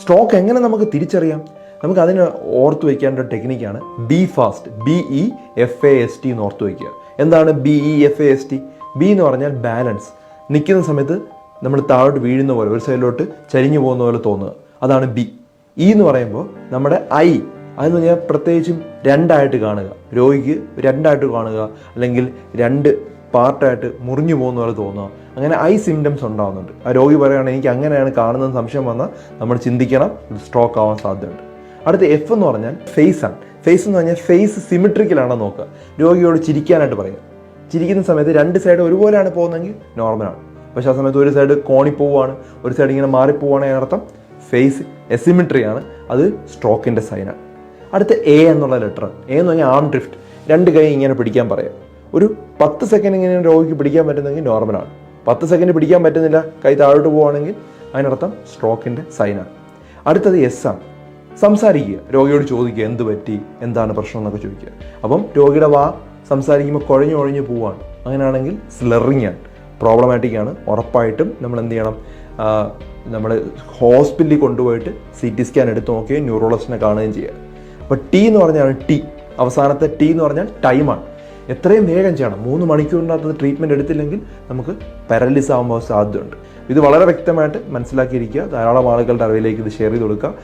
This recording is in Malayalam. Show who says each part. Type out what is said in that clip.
Speaker 1: സ്ട്രോക്ക് എങ്ങനെ നമുക്ക് തിരിച്ചറിയാം? നമുക്ക് അതിന് ഓർത്ത് വയ്ക്കേണ്ട ടെക്നിക്കാണ് be fast B E F A S T എന്ന് ഓർത്ത് വയ്ക്കുക എന്താണ് B E F A S T B എന്ന് പറഞ്ഞാൽ ബാലൻസ് നിൽക്കുന്ന സമയത്ത് നമ്മൾ താഴോട്ട് വീഴുന്ന പോലെ ഒരു സൈഡിലോട്ട് ചരിഞ്ഞു പോകുന്ന പോലെ തോന്നുക. അതാണ് ബി ഇ എന്ന് പറയുമ്പോൾ നമ്മുടെ ഐ അതെന്ന് പറഞ്ഞാൽ പ്രത്യേകിച്ചും രണ്ടായിട്ട് കാണുക. രോഗിക്ക് രണ്ടായിട്ട് കാണുക അല്ലെങ്കിൽ രണ്ട് പാർട്ടായിട്ട് മുറിഞ്ഞു പോകുന്ന പോലെ തോന്നുക. അങ്ങനെ ഐ സിംറ്റംസ് ഉണ്ടാകുന്നുണ്ട് ആ രോഗി പറയുകയാണ് എനിക്ക് അങ്ങനെയാണ് കാണുന്നത് സംശയം വന്നാൽ നമ്മൾ ചിന്തിക്കണം സ്ട്രോക്ക് ആവാൻ സാധ്യതയുണ്ട്. അടുത്ത എഫ് എന്ന് പറഞ്ഞാൽ ഫേസ് ആണ്. ഫേസ് എന്ന് പറഞ്ഞാൽ ഫേസ് സിമിട്രിക്കലാണോ നോക്കുക. രോഗിയോട് ചിരിക്കാനായിട്ട് പറയുക. ചിരിക്കുന്ന സമയത്ത് രണ്ട് സൈഡ് ഒരുപോലെയാണ് പോകുന്നതെങ്കിൽ നോർമലാണ് പക്ഷേ ആ സമയത്ത് ഒരു സൈഡ് കോണി പോവുകയാണ് ഒരു സൈഡ് ഇങ്ങനെ മാറിപ്പോവുകയാണെങ്കിൽ അർത്ഥം ഫേസ് എസിമിട്രി ആണ്. അത് സ്ട്രോക്കിന്റെ സൈനാണ് അടുത്ത എ എന്നുള്ള ലെറ്റർ എ എന്ന് പറഞ്ഞാൽ ആം ഡ്രിഫ്റ്റ് രണ്ട് കൈ ഇങ്ങനെ പിടിക്കാൻ പറയാം ഒരു പത്ത് സെക്കൻഡ് ഇങ്ങനെ രോഗിക്ക് പിടിക്കാൻ പറ്റുന്നെങ്കിൽ നോർമലാണ് പത്ത് സെക്കൻഡ് പിടിക്കാൻ പറ്റുന്നില്ല. കൈ താഴോട്ട് പോവുകയാണെങ്കിൽ അതിനർത്ഥം സ്ട്രോക്കിന്റെ സൈനാണ് അടുത്തത് എസ് ആണ്. സംസാരിക്കുക. രോഗിയോട് ചോദിക്കുക എന്ത് പറ്റി? എന്താണ് പ്രശ്നം? എന്നൊക്കെ ചോദിക്കുക. അപ്പം രോഗിയുടെ വാ സംസാരിക്കുമ്പോൾ കുഴഞ്ഞു കുഴഞ്ഞു പോവാണ് അങ്ങനെയാണെങ്കിൽ സ്ലെറിങ് ആണ്. പ്രോബ്ലമാറ്റിക് ആണ്. ഉറപ്പായിട്ടും നമ്മൾ എന്ത് ചെയ്യണം? നമ്മൾ ഹോസ്പിറ്റലിൽ കൊണ്ടുപോയിട്ട് സി ടി സ്കാൻ എടുത്ത് നോക്കുകയും ന്യൂറോളജിസ്റ്റിനെ കാണുകയും ചെയ്യുക. അപ്പോൾ ടി എന്ന് പറഞ്ഞാൽ ടി അവസാനത്തെ ടി എന്ന് പറഞ്ഞാൽ ടൈമാണ് എത്രയും വേഗം ചെയ്യണം. മൂന്ന് മണിക്കൂറിനകത്ത് ട്രീറ്റ്മെന്റ് എടുത്തില്ലെങ്കിൽ നമുക്ക് പാരലിസ് ആകുമ്പോൾ സാധ്യതയുണ്ട്. ഇത് വളരെ വ്യക്തമായിട്ട് മനസ്സിലാക്കിയിരിക്കുക. ധാരാളം ആളുകളുടെ അറിവിലേക്ക് ഇത് ഷെയർ ചെയ്ത് കൊടുക്കുക